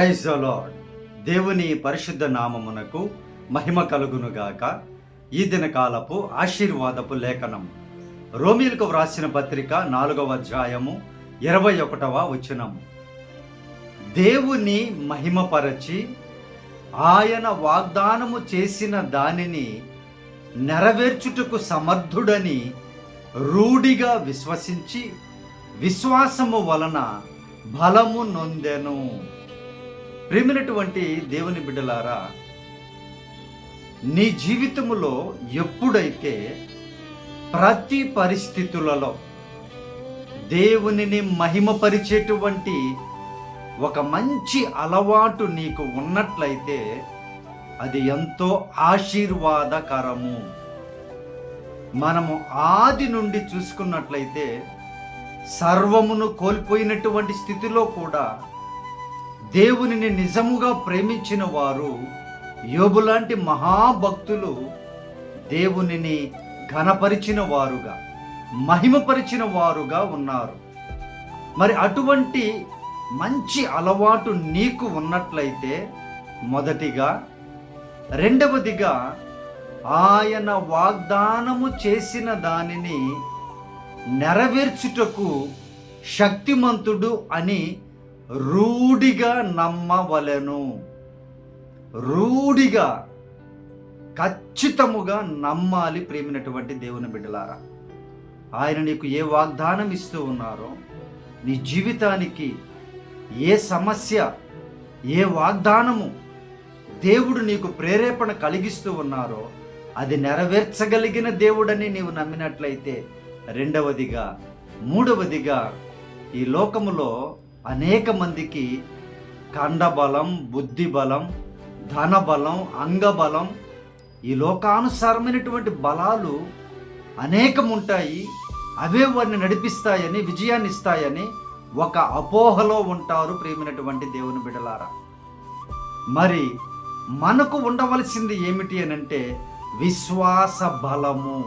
Praise lord దేవుని పరిశుద్ధ నామమునకు మహిమ కలుగునుగాక. ఈ దినకాలపు ఆశీర్వాదపు లేఖనం. రోమిలకు వ్రాసిన పత్రిక నాలుగవ అధ్యాయము ఇరవై ఒకటవ వచనము దేవుని మహిమపరచి ఆయన వాగ్దానము చేసిన దానిని నెరవేర్చుటకు సమర్థుడని రూఢిగా విశ్వసించి విశ్వాసము వలన బలము నొందెను. ప్రేమినటువంటి దేవుని బిడ్డలారా నీ జీవితములో ఎప్పుడైతే ప్రతి పరిస్థితులలో దేవునిని మహిమపరిచేటువంటి ఒక మంచి అలవాటు నీకు ఉన్నట్లయితే అది ఎంతో ఆశీర్వాదకరము. మనము ఆది నుండి చూసుకున్నట్లయితే సర్వమును కోల్పోయినటువంటి స్థితిలో కూడా దేవునిని నిజముగా ప్రేమించిన వారు యోబులాంటి మహాభక్తులు దేవునిని ఘనపరిచిన వారుగా మహిమపరిచిన వారుగా ఉన్నారు. మరి అటువంటి మంచి అలవాటు నీకు ఉన్నట్లయితే మొదటిగా రెండవదిగా ఆయన వాగ్దానము చేసిన దానిని నెరవేర్చుటకు శక్తిమంతుడు అని రూఢిగా నమ్మవలెను. రూఢిగా ఖచ్చితముగా నమ్మాలి ప్రేమినటువంటి దేవుని బిడ్డలారా. ఆయన నీకు ఏ వాగ్దానం ఇస్తూ ఉన్నారో నీ జీవితానికి ఏ సమస్య ఏ వాగ్దానము దేవుడు నీకు ప్రేరేపణ కలిగిస్తూ ఉన్నారో అది నెరవేర్చగలిగిన దేవుడని నీవు నమ్మినట్లయితే రెండవదిగా మూడవదిగా ఈ లోకములో అనేక మందికి కండబలం బుద్ధి బలం ధనబలం అంగబలం ఈ లోకానుసారమైనటువంటి బలాలు అనేకం ఉంటాయి అవే వారిని నడిపిస్తాయని విజయాన్ని ఇస్తాయని ఒక అపోహలో ఉంటారు ప్రేమినటువంటి దేవుని బిడలారా మరి మనకు ఉండవలసింది ఏమిటి అని అంటే విశ్వాస బలము.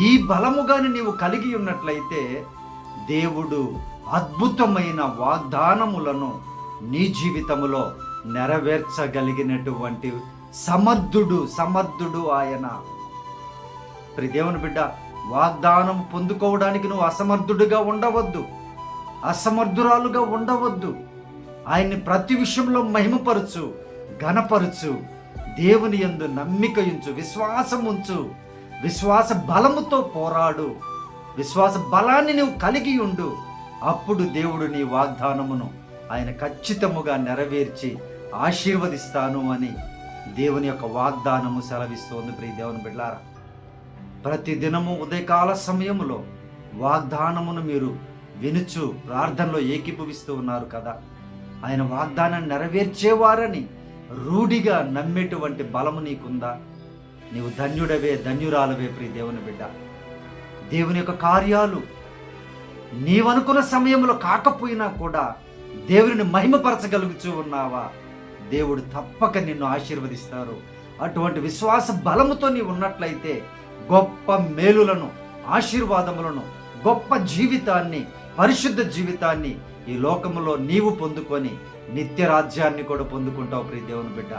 ఈ బలముగాని నీవు కలిగి ఉన్నట్లయితే దేవుడు అద్భుతమైన వాగ్దానములను నీ జీవితములో నెరవేర్చగలిగినటువంటి సమర్థుడు సమర్థుడు ఆయన. ప్రి దేవుని బిడ్డ వాగ్దానం పొందుకోవడానికి నువ్వు అసమర్థుడిగా ఉండవద్దు. అసమర్థురాలుగా ఉండవద్దు. ఆయన్ని ప్రతి విషయంలో మహిమపరచు ఘనపరచు దేవుని యందు నమ్మిక ఉంచు విశ్వాసం ఉంచు విశ్వాస బలముతో పోరాడు. విశ్వాస బలాన్ని నువ్వు కలిగి ఉండు. అప్పుడు దేవుడు నీ వాగ్దానమును ఆయన ఖచ్చితముగా నెరవేర్చి ఆశీర్వదిస్తాను అని దేవుని యొక్క వాగ్దానము సెలవిస్తోంది ప్రియ దేవుని బిడ్డారా. ప్రతి దినము ఉదయకాల సమయంలో వాగ్దానమును మీరు వినుచు ప్రార్థనలో ఏకీభవిస్తూ ఉన్నారు కదా. ఆయన వాగ్దానాన్ని నెరవేర్చేవారని రూఢిగా నమ్మేటువంటి బలము నీకుందా? నీవు ధన్యుడవే ధన్యురాలవే ప్రియ దేవుని బిడ్డ. దేవుని యొక్క కార్యాలు నీవనుకున్న సమయంలో కాకపోయినా కూడా దేవుని మహిమపరచగలుగుతూ ఉన్నావా? దేవుడు తప్పక నిన్ను ఆశీర్వదిస్తారు. అటువంటి విశ్వాస బలముతో నీవు ఉన్నట్లయితే గొప్ప మేలులను ఆశీర్వాదములను గొప్ప జీవితాన్ని పరిశుద్ధ జీవితాన్ని ఈ లోకములో నీవు పొందుకొని నిత్య రాజ్యాన్ని కూడా పొందుకుంటావు ప్రియ దేవుని బిడ్డ.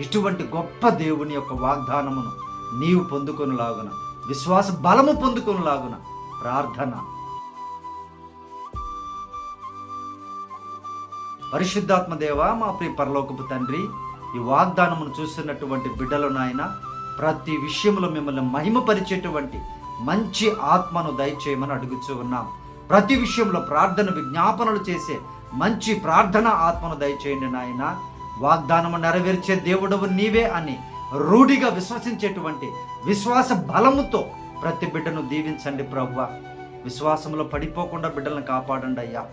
ఇటువంటి గొప్ప దేవుని యొక్క వాగ్దానమును నీవు పొందుకొనిలాగున విశ్వాస బలము పొందుకొనిలాగున ప్రార్థన పరిశుద్ధాత్మ దేవ మా ప్రియ పరలోకపు తండ్రి ఈ వాగ్దానమును చూస్తున్నటువంటి బిడ్డలు నాయన ప్రతి విషయంలో మిమ్మల్ని మహిమపరిచేటువంటి మంచి ఆత్మను దయచేయమని అడుగుచూ ఉన్నాం. ప్రతి విషయంలో ప్రార్థన విజ్ఞాపనలు చేసే మంచి ప్రార్థన ఆత్మను దయచేయండి నాయన. వాగ్దానము నెరవేర్చే దేవుడవు నీవే అని రూఢిగా విశ్వసించేటువంటి విశ్వాస బలముతో ప్రతి బిడ్డను దీవించండి ప్రభువ. విశ్వాసంలో పడిపోకుండా బిడ్డలను కాపాడండి అయ్యా.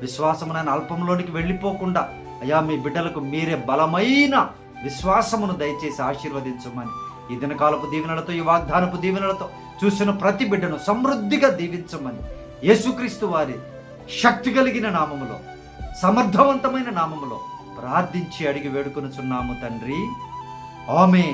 విశ్వాసమునైన అల్పంలోనికి వెళ్ళిపోకుండా అయ్యా మీ బిడ్డలకు మీరే బలమైన విశ్వాసమును దయచేసి ఆశీర్వదించమని ఈ దినకాలపు దీవెనలతో ఈ వాగ్దానపు దీవెనలతో చూసిన ప్రతి బిడ్డను సమృద్ధిగా దీవించమని యేసుక్రీస్తు వారి శక్తి కలిగిన నామములో సమర్థవంతమైన నామములో ప్రార్థించి అడిగి వేడుకొనుచున్నాము తండ్రి. ఆమె